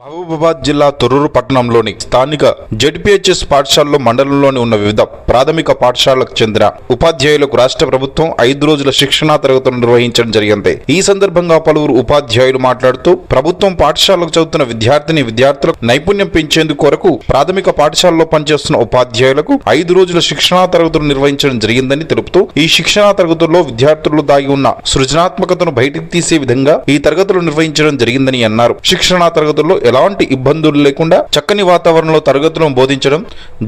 మహబూబాబాద్ జిల్లా తొర్రూరు పట్టణంలోని స్థానిక జడ్పీహెచ్ఎస్ పాఠశాలలో మండలంలోని ఉన్న వివిధ ప్రాథమిక పాఠశాలకు చెందిన ఉపాధ్యాయులకు రాష్ట్ర ప్రభుత్వం ఐదు రోజుల శిక్షణా తరగతులు నిర్వహించడం జరిగింది. ఈ సందర్భంగా పలువురు ఉపాధ్యాయులు మాట్లాడుతూ ప్రభుత్వం పాఠశాలకు చదువుతున్న విద్యార్థిని విద్యార్థులకు నైపుణ్యం పెంచేందుకు కొరకు ప్రాథమిక పాఠశాలలో పనిచేస్తున్న ఉపాధ్యాయులకు ఐదు రోజుల శిక్షణా తరగతులు నిర్వహించడం జరిగిందని తెలుపుతూ ఈ శిక్షణా తరగతుల్లో విద్యార్థులు దాగి ఉన్న సృజనాత్మకతను బయటికి తీసే విధంగా ఈ తరగతులు నిర్వహించడం జరిగిందని అన్నారు. శిక్షణా తరగతుల్లో ఎలాంటి ఇబ్బందులు లేకుండా చక్కని వాతావరణంలో తరగతులను బోధించడం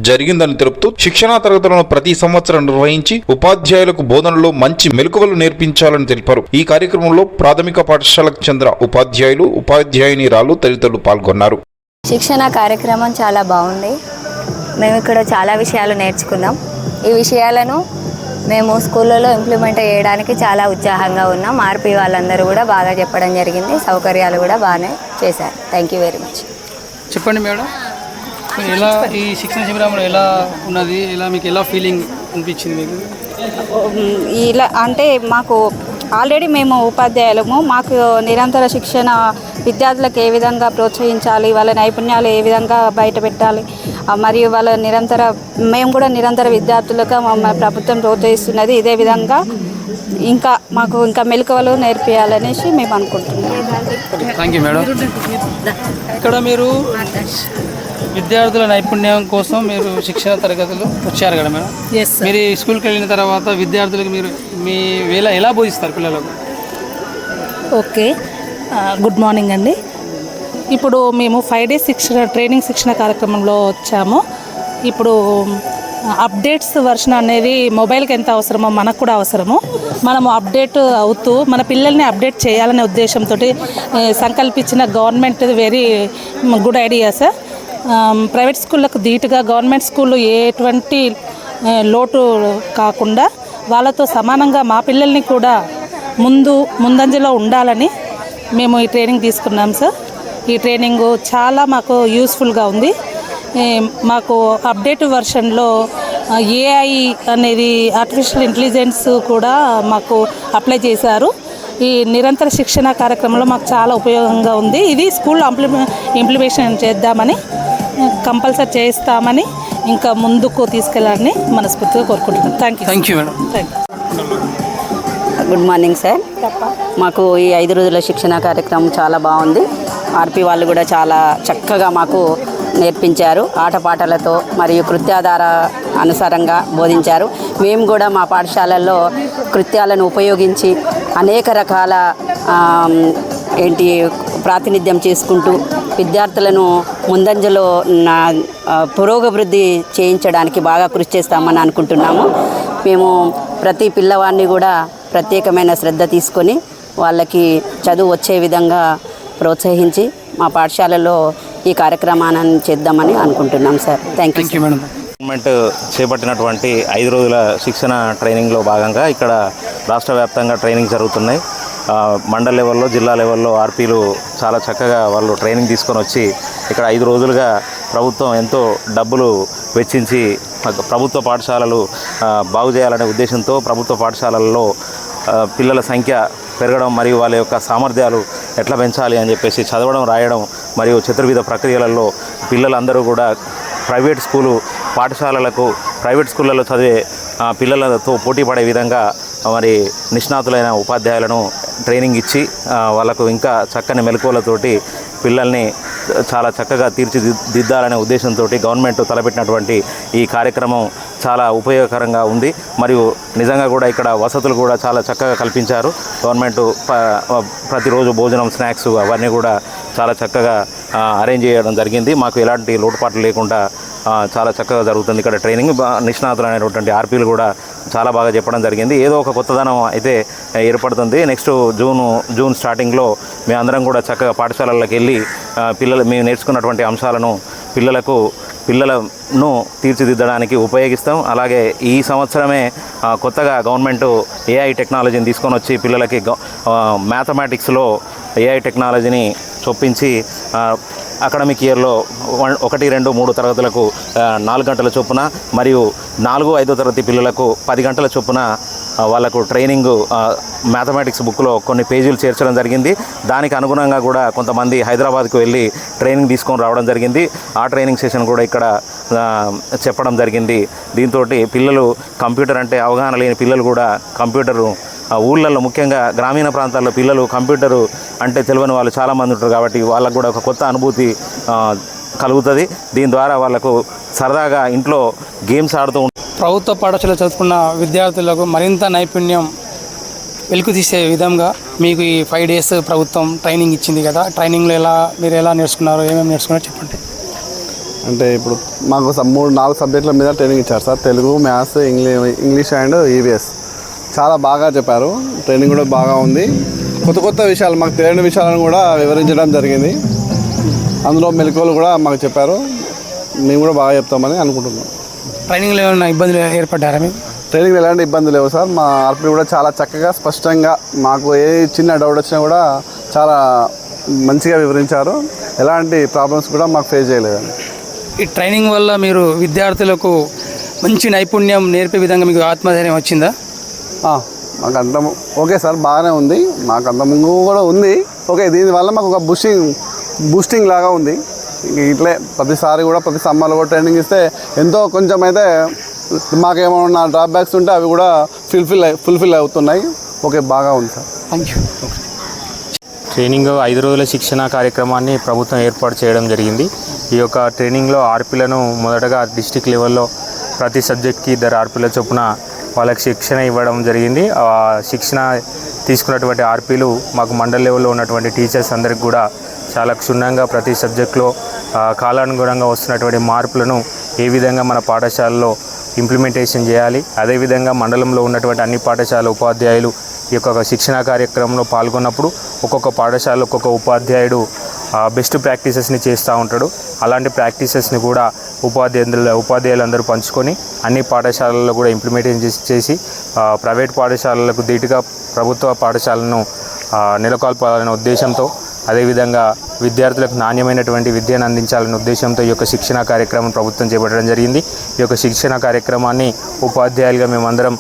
జరిగిందని తెలుపుతూ శిక్షణా తరగతులను ప్రతి సంవత్సరం నిర్వహించి ఉపాధ్యాయులకు బోధనలో మంచి మెలకువలు నేర్పించాలని తెలిపారు. ఈ కార్యక్రమంలో ప్రాథమిక పాఠశాలకు చెందిన ఉపాధ్యాయులు ఉపాధ్యాయునిరాలు తదితరులు పాల్గొన్నారు. శిక్షణ కార్యక్రమం చాలా బాగుంది. మేము ఇక్కడ చాలా విషయాలు నేర్చుకున్నాం. ఈ విషయాలను మేము స్కూళ్ళలో ఇంప్లిమెంట్ చేయడానికి చాలా ఉత్సాహంగా ఉన్నాం. ఆర్పి వాళ్ళందరూ కూడా బాగా చెప్పడం జరిగింది. సౌకర్యాలు కూడా బాగానే చేశారు. థ్యాంక్ యూ వెరీ మచ్ చెప్పండి మేడం. ఎలా ఈ శిక్షణ శిబిరంలో ఎలా ఉన్నది? ఎలా మీకు ఎలా ఫీలింగ్ అనిపించింది మీకు? ఇలా అంటే మాకు ఆల్రెడీ మేము ఉపాధ్యాయులము. మాకు నిరంతర శిక్షణ విద్యార్థులకు ఏ విధంగా ప్రోత్సహించాలి? వాళ్ళ నైపుణ్యాలు ఏ విధంగా బయట పెట్టాలి? మరియు వాళ్ళ నిరంతర మేము కూడా నిరంతర విద్యార్థులుగా మా ప్రభుత్వం ప్రోత్సహిస్తున్నది ఇదే విధంగా ఇంకా మాకు ఇంకా మెలకువలు నేర్పియాలనేసి మేము అనుకుంటున్నాం. థ్యాంక్ యూ మేడం ఇక్కడ మీరు విద్యార్థుల నైపుణ్యం కోసం మీరు శిక్షణ తరగతులు వచ్చారు కదా మేడం? మీరు స్కూల్కి వెళ్ళిన తర్వాత విద్యార్థులకు మీరు మీ ఎలా ఎలా బోధిస్తారు పిల్లలకు? ఓకే. గుడ్ మార్నింగ్ అండి. ఇప్పుడు మేము ఫైవ్ డేస్ శిక్షణ ట్రైనింగ్ శిక్షణ కార్యక్రమంలో వచ్చాము. ఇప్పుడు అప్డేట్స్ వర్షన్ అనేది మొబైల్కి ఎంత అవసరమో మనకు కూడా అవసరము. మనము అప్డేట్ అవుతూ మన పిల్లల్ని అప్డేట్ చేయాలనే ఉద్దేశంతో సంకల్పించిన government very good idea sir private స్కూళ్ళకు ధీటుగా గవర్నమెంట్ స్కూళ్ళు ఎటువంటి లోటు కాకుండా వాళ్ళతో సమానంగా మా పిల్లల్ని కూడా ముందు ముందంజలో ఉండాలని మేము ఈ ట్రైనింగ్ తీసుకున్నాం సార్ ఈ ట్రైనింగ్ చాలా మాకు యూస్ఫుల్గా ఉంది. ఏ, మాకు అప్డేట్ వర్షన్లో ఏఐ అనేది ఆర్టిఫిషియల్ ఇంటెలిజెన్స్ కూడా మాకు అప్లై చేశారు. ఈ నిరంతర శిక్షణ కార్యక్రమంలో మాకు చాలా ఉపయోగంగా ఉంది. ఇది స్కూల్లో ఇంప్లిమె ఇంప్లిమేషన్ చేద్దామని కంపల్సరీ చేస్తామని ఇంకా ముందుకు తీసుకెళ్ళాలని మనస్ఫూర్తిగా కోరుకుంటున్నాం. Thank you thank you madam thank you good morning sir మాకు ఈ ఐదు రోజుల శిక్షణ కార్యక్రమం చాలా బాగుంది. ఆర్పి వాళ్ళు కూడా చాలా చక్కగా మాకు నేర్పించారు. ఆటపాటలతో మరియు కృత్యాధార అనుసారంగా బోధించారు. మేము కూడా మా పాఠశాలల్లో కృత్యాలను ఉపయోగించి అనేక రకాల ఏంటి ప్రాతినిధ్యం చేసుకుంటూ విద్యార్థులను ముందంజలో నా పురోగభివృద్ధి పురోగవృద్ధి చేయించడానికి బాగా కృషి చేస్తామని అనుకుంటున్నాము. మేము ప్రతి పిల్లవాడిని కూడా ప్రత్యేకమైన శ్రద్ధ తీసుకొని వాళ్ళకి చదువు వచ్చే విధంగా ప్రోత్సహించి మా పాఠశాలలో ఈ కార్యక్రమాన్ని చేద్దామని అనుకుంటున్నాం sir. Thank you madam government చేపట్టినటువంటి ఐదు రోజుల శిక్షణ ట్రైనింగ్లో భాగంగా ఇక్కడ రాష్ట్ర వ్యాప్తంగా ట్రైనింగ్ జరుగుతున్నాయి. మండల లెవెల్లో జిల్లా లెవెల్లో ఆర్పీలు చాలా చక్కగా వాళ్ళు ట్రైనింగ్ తీసుకొని వచ్చి ఇక్కడ ఐదు రోజులుగా ప్రభుత్వం ఎంతో డబ్బులు వెచ్చించి ప్రభుత్వ పాఠశాలలు బాగు చేయాలనే ఉద్దేశంతో ప్రభుత్వ పాఠశాలల్లో పిల్లల సంఖ్య పెరగడం మరియు వాళ్ళ యొక్క సామర్థ్యాలు ఎట్లా పెంచాలి అని చెప్పేసి చదవడం రాయడం మరియు చతుర్విధ ప్రక్రియలలో పిల్లలందరూ కూడా ప్రైవేట్ స్కూలు పాఠశాలలకు ప్రైవేట్ స్కూళ్ళలో చదివే పిల్లలతో పోటీ పడే విధంగా మరి నిష్ణాతులైన ఉపాధ్యాయులను ట్రైనింగ్ ఇచ్చి వాళ్ళకు ఇంకా చక్కని మెలకువలతోటి పిల్లల్ని చాలా చక్కగా తీర్చిదిద్దాలనే ఉద్దేశంతో గవర్నమెంట్ తలపెట్టినటువంటి ఈ కార్యక్రమం చాలా ఉపయోగకరంగా ఉంది. మరియు నిజంగా కూడా ఇక్కడ వసతులు కూడా చాలా చక్కగా కల్పించారు. గవర్నమెంట్ ప- ప్రతిరోజు భోజనం స్నాక్స్ అవన్నీ కూడా చాలా చక్కగా అరేంజ్ చేయడం జరిగింది. మాకు ఎలాంటి లోటుపాట్లు లేకుండా చాలా చక్కగా జరుగుతుంది. ఇక్కడ ట్రైనింగ్ నిష్ణాతులు అనేటువంటి ఆర్పీలు కూడా చాలా బాగా చెప్పడం జరిగింది. ఏదో ఒక కొత్తదనం అయితే ఏర్పడుతుంది. నెక్స్ట్ జూన్ జూన్ స్టార్టింగ్లో మేమందరం కూడా చక్కగా పాఠశాలలకు వెళ్ళి పిల్లలు మేము నేర్చుకున్నటువంటి అంశాలను పిల్లలకు పిల్లలను తీర్చిదిద్దడానికి ఉపయోగిస్తాం. అలాగే ఈ సంవత్సరమే కొత్తగా గవర్నమెంట్ ఏఐ టెక్నాలజీని తీసుకొని వచ్చి పిల్లలకి మ్యాథమెటిక్స్లో ఏఐ టెక్నాలజీని చొప్పించి అకాడమిక్ ఇయర్లో వన్ ఒకటి రెండు మూడు తరగతులకు నాలుగు గంటల చొప్పున మరియు నాలుగు ఐదో తరగతి పిల్లలకు పది గంటల చొప్పున వాళ్ళకు ట్రైనింగ్ మ్యాథమెటిక్స్ బుక్లో కొన్ని పేజీలు చేర్చడం జరిగింది. దానికి అనుగుణంగా కూడా కొంతమంది హైదరాబాద్కు వెళ్ళి ట్రైనింగ్ తీసుకొని రావడం జరిగింది. ఆ ట్రైనింగ్ సెషన్ కూడా ఇక్కడ చెప్పడం జరిగింది. దీంతో పిల్లలు కంప్యూటర్ అంటే అవగాహన లేని పిల్లలు కూడా కంప్యూటరు ఊళ్ళల్లో ముఖ్యంగా గ్రామీణ ప్రాంతాల్లో పిల్లలు కంప్యూటరు అంటే తెలియని వాళ్ళు చాలామంది ఉంటారు కాబట్టి వాళ్ళకు కూడా ఒక కొత్త అనుభూతి కలుగుతుంది. దీని ద్వారా వాళ్ళకు సరదాగా ఇంట్లో గేమ్స్ ఆడుతూ ప్రభుత్వ పాఠశాల చదువుకున్న విద్యార్థులకు మరింత నైపుణ్యం వెలుగు తీసే విధంగా మీకు ఈ ఫైవ్ డేస్ ప్రభుత్వం ట్రైనింగ్ ఇచ్చింది కదా. ట్రైనింగ్లో ఎలా మీరు ఎలా నేర్చుకున్నారు ఏమేమి నేర్చుకున్నారో చెప్పండి. అంటే ఇప్పుడు మాకు మూడు నాలుగు సబ్జెక్టుల మీద ట్రైనింగ్ ఇచ్చారు సార్. తెలుగు మ్యాథ్స్ ఇంగ్లీ ఇంగ్లీష్ అండ్ ఈవీఎస్ చాలా బాగా చెప్పారు. ట్రైనింగ్ కూడా బాగా ఉంది. కొత్త కొత్త విషయాలు మాకు తెలియని విషయాలను కూడా వివరించడం జరిగింది. అందులో మెలకువలు కూడా మాకు చెప్పారు. మేము కూడా బాగా చెప్తామని అనుకుంటున్నాం. ట్రైనింగ్లో ఏమైనా ఇబ్బందులు ఏర్పడ్డారా మీకు ట్రైనింగ్ ఎలాంటి ఇబ్బంది లేవు సార్. మా ఆర్పి కూడా చాలా చక్కగా స్పష్టంగా మాకు ఏ చిన్న డౌట్ వచ్చినా కూడా చాలా మంచిగా వివరించారు. ఎలాంటి ప్రాబ్లమ్స్ కూడా మాకు ఫేస్ చేయలేదండి. ఈ ట్రైనింగ్ వల్ల మీరు విద్యార్థులకు మంచి నైపుణ్యం నేర్పే విధంగా మీకు ఆత్మధైర్యం వచ్చిందా? మాకు అంత ఓకే సార్ బాగానే ఉంది. మాకు అంత ముందు కూడా ఉంది. ఓకే దీనివల్ల మాకు ఒక బూస్టింగ్ బూస్టింగ్ లాగా ఉంది. ఇట్లే ప్రతిసారి కూడా ప్రతి సమ్మర్లో కూడా ట్రైనింగ్ ఇస్తే ఎంతో కొంచెం అయితే మాకేమన్నా డ్రాబ్యాక్స్ ఉంటే అవి కూడా ఫుల్ఫిల్ ఫుల్ఫిల్ అవుతున్నాయి. ఓకే బాగా ఉంది సార్. థ్యాంక్ యూ ట్రైనింగ్ ఐదు రోజుల శిక్షణ కార్యక్రమాన్ని ప్రభుత్వం ఏర్పాటు చేయడం జరిగింది. ఈ యొక్క ట్రైనింగ్లో ఆర్పీలను మొదటగా డిస్టిక్ లెవెల్లో ప్రతి సబ్జెక్ట్కి ఇద్దరు ఆర్పీల చొప్పున వాళ్ళకి శిక్షణ ఇవ్వడం జరిగింది. ఆ శిక్షణ తీసుకున్నటువంటి ఆర్పీలు మాకు మండల్ లెవెల్లో ఉన్నటువంటి టీచర్స్ అందరికి కూడా చాలా క్షుణ్ణంగా ప్రతి సబ్జెక్టులో కాలానుగుణంగా వస్తున్నటువంటి మార్పులను ఏ విధంగా మన పాఠశాలలో ఇంప్లిమెంటేషన్ చేయాలి అదేవిధంగా మండలంలో ఉన్నటువంటి అన్ని పాఠశాల ఉపాధ్యాయులు ఈ యొక్క శిక్షణా కార్యక్రమంలో పాల్గొన్నప్పుడు ఒక్కొక్క పాఠశాల ఒక్కొక్క ఉపాధ్యాయుడు బెస్ట్ ప్రాక్టీసెస్ని చేస్తూ ఉంటాడు. అలాంటి ప్రాక్టీసెస్ని కూడా ఉపాధ్యాయులు ఉపాధ్యాయులందరూ పంచుకొని అన్ని పాఠశాలల్లో కూడా ఇంప్లిమెంటేషన్ చేసి ప్రైవేట్ పాఠశాలలకు ధీటుగా ప్రభుత్వ పాఠశాలను నెలకొల్పాలనే ఉద్దేశంతో అదేవిధంగా విద్యార్థులకు నాణ్యమైనటువంటి విద్యను అందించాలనే ఉద్దేశంతో ఈ యొక్క శిక్షణ కార్యక్రమం ప్రభుత్వం చేపట్టడం జరిగింది. ఈ యొక్క శిక్షణ కార్యక్రమాన్ని ఉపాధ్యాయులుగా మేమందరం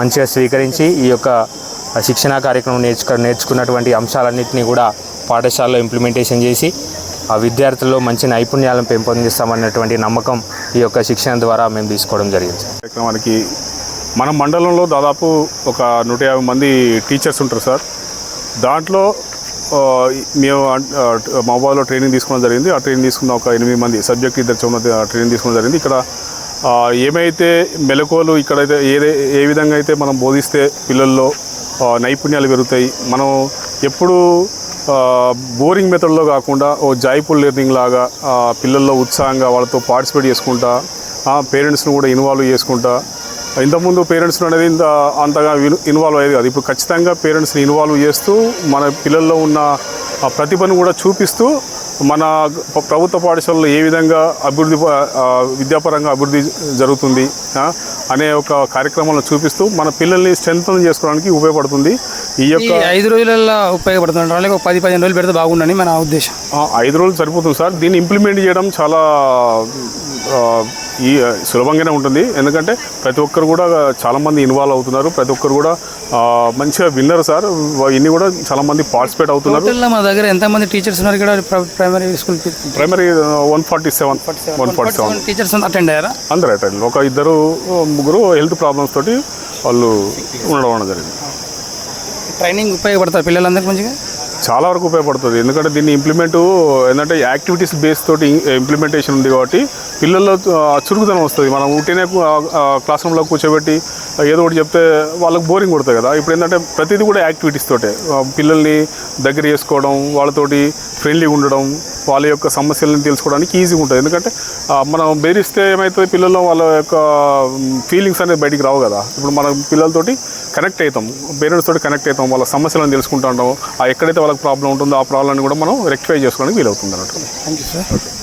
మంచిగా స్వీకరించి ఈ యొక్క శిక్షణా కార్యక్రమం నేర్చుకు నేర్చుకున్నటువంటి అంశాలన్నింటినీ కూడా పాఠశాలలో ఇంప్లిమెంటేషన్ చేసి ఆ విద్యార్థుల్లో మంచి నైపుణ్యాలను పెంపొందిస్తామన్నటువంటి నమ్మకం ఈ యొక్క శిక్షణ ద్వారా మేము తీసుకోవడం జరిగింది. కార్యక్రమానికి మన మండలంలో దాదాపు ఒక నూట యాభై మంది టీచర్స్ ఉంటారు సార్. దాంట్లో మేము ఆ, మహబాద్లో ట్రైనింగ్ తీసుకోవడం జరిగింది. ఆ ట్రైనింగ్ తీసుకున్న ఒక ఎనిమిది మంది సబ్జెక్ట్ ఇద్దరు చొప్పున ట్రైనింగ్ తీసుకోవడం జరిగింది. ఇక్కడ ఏమైతే మెలకువలు ఇక్కడైతే ఏ ఏ విధంగా అయితే మనం బోధిస్తే పిల్లల్లో నైపుణ్యాలు పెరుగుతాయి మనం ఎప్పుడు బోరింగ్ మెథడ్లో కాకుండా ఓ జాయ్ఫుల్ లెర్నింగ్ లాగా పిల్లల్లో ఉత్సాహంగా వాళ్ళతో పార్టిసిపేట్ చేసుకుంటా పేరెంట్స్ని కూడా ఇన్వాల్వ్ చేసుకుంటా ఇంతకుముందు పేరెంట్స్ అనేది ఇంత అంతగా ఇన్- ఇన్వాల్వ్ అయ్యేది కాదు. ఇప్పుడు ఖచ్చితంగా పేరెంట్స్ని ఇన్వాల్వ్ చేస్తూ మన పిల్లల్లో ఉన్న ఆ ప్రతిభను కూడా చూపిస్తూ మన ప్రభుత్వ పాఠశాలలో ఏ విధంగా అభివృద్ధి విద్యాపరంగా అభివృద్ధి జరుగుతుంది అనే ఒక కార్యక్రమాలను చూపిస్తూ మన పిల్లల్ని స్ట్రెంగ్ చేసుకోవడానికి ఉపయోగపడుతుంది. ఈ యొక్క ఐదు రోజులలో ఉపయోగపడుతుంటారు అలాగే ఒక పది పదిహేను రోజులు పెడితే బాగుండని మన ఉద్దేశం. ఐదు రోజులు సరిపోతుంది సార్. దీన్ని ఇంప్లిమెంట్ చేయడం చాలా ఈ సులభంగానే ఉంటుంది. ఎందుకంటే ప్రతి ఒక్కరు కూడా చాలామంది ఇన్వాల్వ్ అవుతున్నారు. ప్రతి ఒక్కరు కూడా మంచిగా విన్నర్ సార్. ఇన్ని కూడా చాలామంది పార్టిసిపేట్ అవుతున్నారు. మన దగ్గర ఎంతమంది టీచర్స్ ఉన్నారు ఇక్కడ? ప్ర- ప్రైమరీ స్కూల్కి primary one forty seven one forty seven teachers attend అయ్యారా? అందరూ అటెండ్ ఒక ఇద్దరు ముగ్గురు హెల్త్ ప్రాబ్లమ్స్ తోటి వాళ్ళు ఉండడం జరిగింది. ట్రైనింగ్ ఉపయోగపడతారు పిల్లలందరికీ మంచిగా? చాలా వరకు ఉపయోగపడుతుంది. ఎందుకంటే దీన్ని ఇంప్లిమెంట్ ఏంటంటే యాక్టివిటీస్ బేస్ తోటి ఇంప్లిమెంటేషన్ ఉంది కాబట్టి పిల్లల్లో చురుకుతనం చురుకుదనం వస్తుంది. మనం ఉంటేనే క్లాస్ రూమ్లో కూర్చోబెట్టి ఏదో ఒకటి చెప్తే వాళ్ళకి బోరింగ్ కొడుతుంది కదా. ఇప్పుడు ఏంటంటే ప్రతిదీ కూడా యాక్టివిటీస్ తోటే. పిల్లల్ని దగ్గర చేసుకోవడం వాళ్ళతోటి ఫ్రెండ్లీగా ఉండడం వాళ్ళ యొక్క సమస్యలను తెలుసుకోవడానికి ఈజీగా ఉంటుంది. ఎందుకంటే మనం బెదిరిస్తే ఏమవుతుంది పిల్లల్లో వాళ్ళ యొక్క ఫీలింగ్స్ అనేది బయటికి రావు కదా. ఇప్పుడు మనం పిల్లలతోటి కనెక్ట్ అవుతాం పేరెంట్స్ తోటి కనెక్ట్ అవుతాం వాళ్ళ సమస్యలను తెలుసుకుంటా. ఉంటాం ఆ ఎక్కడైతే వాళ్ళకి ప్రాబ్లం ఉంటుందో ఆ ప్రాబ్లమ్ని కూడా మనం రెక్టిఫై చేసుకోవడానికి వీలవుతుంది అన్నట్టు. Thank you sir